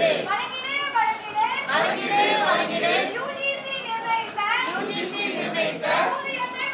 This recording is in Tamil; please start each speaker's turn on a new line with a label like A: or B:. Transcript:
A: வழங்கிடு. வழங்கிடு வழங்கிடு. யூஜிசி நிர்ணயித்த ஊதியத்தை